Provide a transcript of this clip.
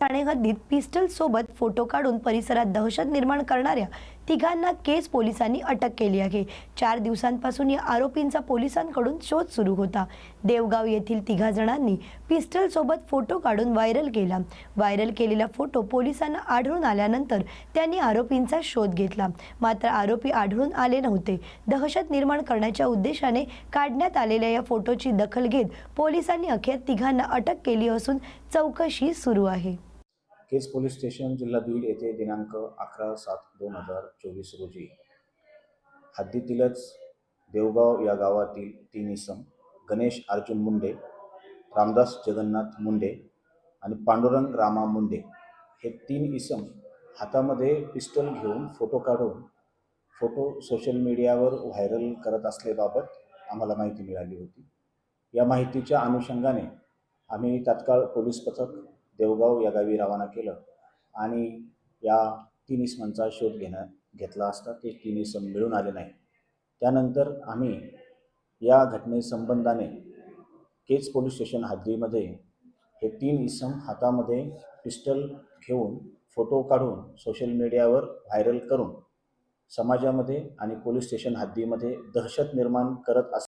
ठाणे हद्दीत पिस्टल सोबत फोटो काढून परिसरात दहशत निर्माण करणाऱ्या तिघांना केस पोलिसांनी अटक केली आहे. चार दिवसांपासून या आरोपींचा पोलिसांकडून शोध सुरू होता. देवगाव येथील तिघा जणांनी पिस्टल सोबत फोटो काढून व्हायरल केला. व्हायरल केलेला फोटो पोलिसांना आढळून आल्यानंतर त्यांनी आरोपींचा शोध घेतला. मात्र आरोपी आढळून आले नव्हते. दहशत निर्माण करण्याच्या उद्देशाने काढण्यात आलेल्या या फोटोची दखल घेत पोलिसांनी अखेर तिघांना अटक केली असून चौकशी सुरू आहे. केज पोलीस स्टेशन जिल्हा बीड येथे दिनांक अकरा सात दोन हजार चोवीस रोजी हद्दीतीलच देवगाव या गावातील तीन इसम गणेश अर्जुन मुंडे रामदास जगन्नाथ मुंडे आणि पांडुरंग रामा मुंडे हे तीन इसम हातामध्ये पिस्टल घेऊन फोटो काढून फोटो सोशल मीडियावर व्हायरल करत असल्याबाबत आम्हाला माहिती मिळाली होती. या माहितीच्या अनुषंगाने आम्ही तात्काळ पोलीस पथक देवगाव या गावी रवाना केलं. आणि या तीन इसमांचा शोध घेणं घेतला असता ते तीन इसम मिळून आले नाही त्यानंतर आम्ही या घटनेसंबंधाने केज पोलीस स्टेशन हद्दीमध्ये हे तीन इसम हातामध्ये पिस्टल घेऊन फोटो काढून सोशल मीडियावर व्हायरल करून समाजामध्ये आणि पोलीस स्टेशन हद्दीमध्ये दहशत निर्माण करत अस